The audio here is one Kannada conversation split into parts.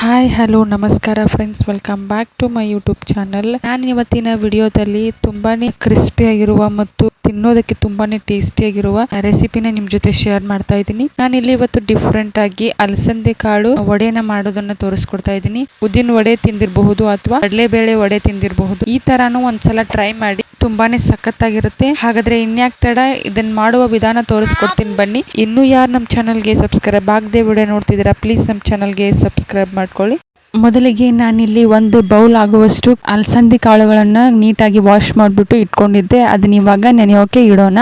ಹಾಯ್ ಹಲೋ ನಮಸ್ಕಾರ friends welcome back to my YouTube channel ನಾನು ಇವತ್ತಿನ ವಿಡಿಯೋದಲ್ಲಿ ತುಂಬಾ ಕ್ರಿಸ್ಪಿಯಾಗಿರುವ ಮತ್ತು ತಿನ್ನೋದಕ್ಕೆ ತುಂಬಾನೇ ಟೇಸ್ಟಿ ಆಗಿರುವ ರೆಸಿಪಿನ ನಿಮ್ ಜೊತೆ ಶೇರ್ ಮಾಡ್ತಾ ಇದ್ದೀನಿ. ನಾನು ಇಲ್ಲಿ ಇವತ್ತು ಡಿಫ್ರೆಂಟ್ ಆಗಿ ಅಲಸಂದೆ ಕಾಳು ವಡೆನ ಮಾಡೋದನ್ನ ತೋರಿಸ್ಕೊಡ್ತಾ ಇದ್ದೀನಿ. ಉದ್ದಿನ ವಡೆ ತಿಂದಿರಬಹುದು ಅಥವಾ ಕಡಲೆಬೇಳೆ ವಡೆ ತಿಂದಿರಬಹುದು. ಈ ತರಾನು ಒಂದ್ಸಲ ಟ್ರೈ ಮಾಡಿ ತುಂಬಾನೇ ಸಖತ್ತಾಗಿರುತ್ತೆ. ಹಾಗಾದ್ರೆ ಇನ್ಯಾಕ್ ತಡ? ಇದನ್ನ ಮಾಡುವ ವಿಧಾನ ತೋರಿಸ್ಕೊಡ್ತೀನಿ ಬನ್ನಿ. ಇನ್ನು ಯಾರು ನಮ್ಮ ಚಾನಲ್ಗೆ ಸಬ್ಸ್ಕ್ರೈಬ್ ಆಗದೆ ವಿಡಿಯೋ ನೋಡ್ತಿದ್ದೀರಾ ಪ್ಲೀಸ್ ನಮ್ಮ ಚಾನಲ್ಗೆ ಸಬ್ಸ್ಕ್ರೈಬ್ ಮಾಡ್ಕೊಳ್ಳಿ. ಮೊದಲಿಗೆ ನಾನಿಲ್ಲಿ ಒಂದು ಬೌಲ್ ಆಗುವಷ್ಟು ಅಲಸಂದಿ ಕಾಳುಗಳನ್ನು ನೀಟಾಗಿ ವಾಶ್ ಮಾಡಿಬಿಟ್ಟು ಇಟ್ಕೊಂಡಿದ್ದೆ. ಅದನ್ನ ಇವಾಗ ನೆನೆಯೋಕೆ ಇಡೋಣ.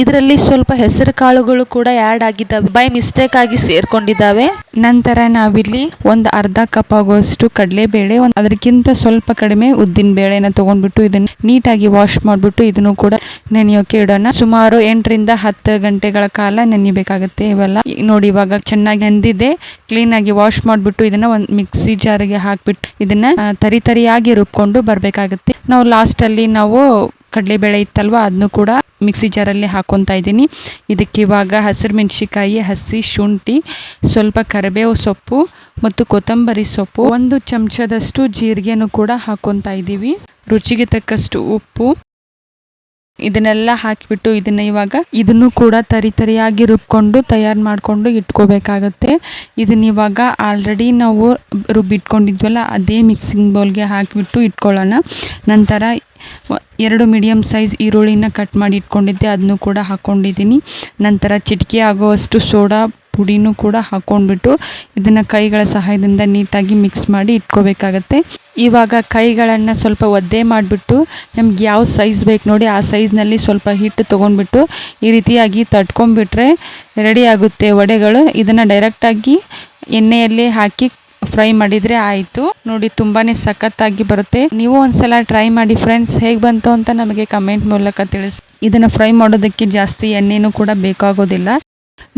ಇದರಲ್ಲಿ ಸ್ವಲ್ಪ ಹೆಸರು ಕಾಳುಗಳು ಕೂಡ ಆ್ಯಡ್ ಆಗಿದ್ದಾವೆ. ಬೈ ಮಿಸ್ಟೇಕ್ ಆಗಿ ಸೇರ್ಕೊಂಡಿದ್ದಾವೆ. ನಂತರ ನಾವಿಲ್ಲಿ ಒಂದು ಅರ್ಧ ಕಪ್ ಆಗುವಷ್ಟು ಕಡಲೆಬೇಳೆ, ಒಂದು ಅದಕ್ಕಿಂತ ಸ್ವಲ್ಪ ಕಡಿಮೆ ಉದ್ದಿನ ಬೇಳೆನ ತಗೊಂಡ್ಬಿಟ್ಟು ಇದನ್ನ ನೀಟಾಗಿ ವಾಶ್ ಮಾಡಿಬಿಟ್ಟು ಇದನ್ನು ಕೂಡ ನೆನೆಯೋಕೆ ಇಡೋಣ. ಸುಮಾರು ಎಂಟರಿಂದ ಹತ್ತು ಗಂಟೆಗಳ ಕಾಲ ನೆನಿಬೇಕಾಗುತ್ತೆ ಇವೆಲ್ಲ. ನೋಡಿ ಇವಾಗ ಚೆನ್ನಾಗಿ ನೆಂದಿದೆ ಕ್ಲೀನ್ ಆಗಿ ವಾಶ್ ಮಾಡಿಬಿಟ್ಟು ಇದನ್ನ ಒಂದು ಮಿಕ್ಸಿ ಜಾರಿಗೆ ಹಾಕಿಬಿಟ್ಟು ಇದನ್ನ ತರಿ ತರಿಯಾಗಿ ರುಬ್ಕೊಂಡು ಬರಬೇಕಾಗುತ್ತೆ. ನಾವು ಲಾಸ್ಟ್ ಅಲ್ಲಿ ನಾವು ಕಡಲೆಬೇಳೆ ಇತ್ತಲ್ವ ಅದನ್ನು ಕೂಡ ಮಿಕ್ಸಿ ಜಾರಲ್ಲಿ ಹಾಕೊತಾ ಇದ್ದೀನಿ. ಇದಕ್ಕೆ ಇವಾಗ ಹಸಿರು ಮೆಣಸಿಕಾಯಿ ಹಸಿ ಶುಂಠಿ, ಸ್ವಲ್ಪ ಕರಿಬೇವು ಸೊಪ್ಪು ಮತ್ತು ಕೊತ್ತಂಬರಿ ಸೊಪ್ಪು. ಒಂದು ಚಮಚದಷ್ಟು ಜೀರಿಗೆನೂ ಕೂಡ ಹಾಕೊತಾ ಇದ್ದೀವಿ. ರುಚಿಗೆ ತಕ್ಕಷ್ಟು ಉಪ್ಪು. ಇದನ್ನೆಲ್ಲ ಹಾಕಿಬಿಟ್ಟು ಇದನ್ನ ಇವಾಗ ಇದನ್ನು ಕೂಡ ತರಿ ತರಿಯಾಗಿ ರುಬ್ಕೊಂಡು ತಯಾರು ಮಾಡಿಕೊಂಡು ಇಟ್ಕೋಬೇಕಾಗತ್ತೆ. ಇದನ್ನ ಇವಾಗ ಆಲ್ರೆಡಿ ನಾವು ರುಬ್ಬಿಟ್ಕೊಂಡಿದ್ವಲ್ಲ, ಅದೇ ಮಿಕ್ಸಿಂಗ್ ಬೌಲ್ಗೆ ಹಾಕಿಬಿಟ್ಟು ಇಟ್ಕೊಳ್ಳೋಣ. ನಂತರ ಎರಡು ಮೀಡಿಯಮ್ ಸೈಜ್ ಈರುಳ್ಳಿನ ಕಟ್ ಮಾಡಿ ಇಟ್ಕೊಂಡಿದ್ದೆ ಅದನ್ನು ಕೂಡ ಹಾಕ್ಕೊಂಡಿದ್ದೀನಿ ನಂತರ ಚಿಟಿಕೆ ಆಗುವಷ್ಟು ಸೋಡಾ ಪುಡಿನೂ ಕೂಡ ಹಾಕ್ಕೊಂಡ್ಬಿಟ್ಟು ಇದನ್ನು ಕೈಗಳ ಸಹಾಯದಿಂದ ನೀಟಾಗಿ ಮಿಕ್ಸ್ ಮಾಡಿ ಇಟ್ಕೋಬೇಕಾಗತ್ತೆ. ಇವಾಗ ಕೈಗಳನ್ನು ಸ್ವಲ್ಪ ಒದ್ದೆ ಮಾಡಿಬಿಟ್ಟು ನಮ್ಗೆ ಯಾವ ಸೈಜ್ ಬೇಕು ನೋಡಿ, ಆ ಸೈಜ್ನಲ್ಲಿ ಸ್ವಲ್ಪ ಹಿಟ್ಟು ತೊಗೊಂಡ್ಬಿಟ್ಟು ಈ ರೀತಿಯಾಗಿ ತಟ್ಕೊಂಡ್ಬಿಟ್ರೆ ರೆಡಿ ಆಗುತ್ತೆ ವಡೆಗಳು. ಇದನ್ನು ಡೈರೆಕ್ಟಾಗಿ ಎಣ್ಣೆಯಲ್ಲಿ ಹಾಕಿ ಫ್ರೈ ಮಾಡಿದರೆ ಆಯಿತು. ನೋಡಿ ತುಂಬಾ ಸಖತ್ತಾಗಿ ಬರುತ್ತೆ. ನೀವು ಒಂದ್ಸಲ ಟ್ರೈ ಮಾಡಿ ಫ್ರೆಂಡ್ಸ್, ಹೇಗೆ ಬಂತು ಅಂತ ನಮಗೆ ಕಮೆಂಟ್ ಮೂಲಕ ತಿಳಿಸಿ. ಇದನ್ನು ಫ್ರೈ ಮಾಡೋದಕ್ಕೆ ಜಾಸ್ತಿ ಎಣ್ಣೆನೂ ಕೂಡ ಬೇಕಾಗೋದಿಲ್ಲ.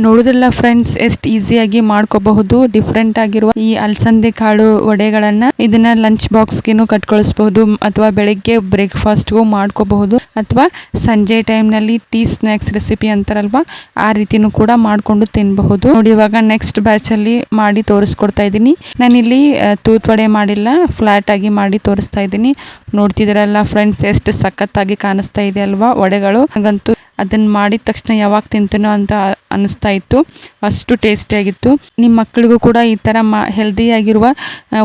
ನೋಡೋದಿಲ್ಲ ಫ್ರೆಂಡ್ಸ್ ಎಷ್ಟು ಈಸಿಯಾಗಿ ಮಾಡ್ಕೋಬಹುದು ಡಿಫ್ರೆಂಟ್ ಆಗಿರುವ ಈ ಅಲಸಂದೆ ಕಾಳು ವಡೆಗಳನ್ನ ಇದನ್ನ ಲಂಚ್ ಬಾಕ್ಸ್ಗೆನು ಕಟ್ಕೊಳಿಸಬಹುದು, ಅಥವಾ ಬೆಳಿಗ್ಗೆ ಬ್ರೇಕ್ಫಾಸ್ಟ್ಗೂ ಮಾಡ್ಕೋಬಹುದು, ಅಥವಾ ಸಂಜೆ ಟೈಮ್ನಲ್ಲಿ ಟೀ ಸ್ನ್ಯಾಕ್ಸ್ ರೆಸಿಪಿ ಅಂತಾರಲ್ವಾ, ಆ ರೀತಿನೂ ಕೂಡ ಮಾಡ್ಕೊಂಡು ತಿನ್ನಬಹುದು ನೋಡಿ, ಇವಾಗ ನೆಕ್ಸ್ಟ್ ಬ್ಯಾಚ್ ಅಲ್ಲಿ ಮಾಡಿ ತೋರಿಸ್ಕೊಡ್ತಾ ಇದ್ದೀನಿ. ನಾನಿಲ್ಲಿ ತೂತ್ ವಡೆ ಮಾಡಿಲ್ಲ ಫ್ಲಾಟ್ ಆಗಿ ಮಾಡಿ ತೋರಿಸ್ತಾ ಇದ್ದೀನಿ. ನೋಡ್ತಿದ್ದೀರಲ್ಲ ಫ್ರೆಂಡ್ಸ್ ಎಷ್ಟು ಸಖತ್ತಾಗಿ ಕಾಣಿಸ್ತಾ ಇದೆ ಅಲ್ವಾ ವಡೆಗಳು. ಹಾಗಂತೂ ಅದನ್ನ ಮಾಡಿದ ತಕ್ಷಣ ಯಾವಾಗ ತಿಂತೇನೋ ಅಂತ ಅನ್ನಿಸ್ತಾ ಇತ್ತು. ಅಷ್ಟು ಟೇಸ್ಟಿಯಾಗಿತ್ತು ನಿಮ್ಮ ಮಕ್ಕಳಿಗೂ ಕೂಡ ಈ ಥರ ಮಾ ಹೆಲ್ದಿಯಾಗಿರುವ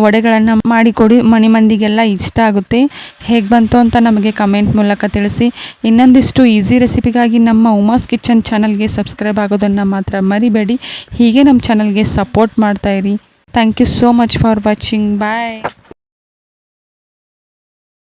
ವಡೆಗಳನ್ನು ಮಾಡಿಕೊಡಿ ಮನೆ ಮಂದಿಗೆಲ್ಲ ಇಷ್ಟ ಆಗುತ್ತೆ. ಹೇಗೆ ಬಂತು ಅಂತ ನಮಗೆ ಕಮೆಂಟ್ ಮೂಲಕ ತಿಳಿಸಿ. ಇನ್ನೊಂದಿಷ್ಟು ಈಸಿ ರೆಸಿಪಿಗಾಗಿ ನಮ್ಮ ಉಮಾಸ್ ಕಿಚನ್ ಚಾನಲ್ಗೆ ಸಬ್ಸ್ಕ್ರೈಬ್ ಆಗೋದನ್ನು ಮಾತ್ರ ಮರಿಬೇಡಿ. ಹೀಗೆ ನಮ್ಮ ಚಾನಲ್ಗೆ support ಮಾಡ್ತಾಯಿರಿ thank you so much for watching bye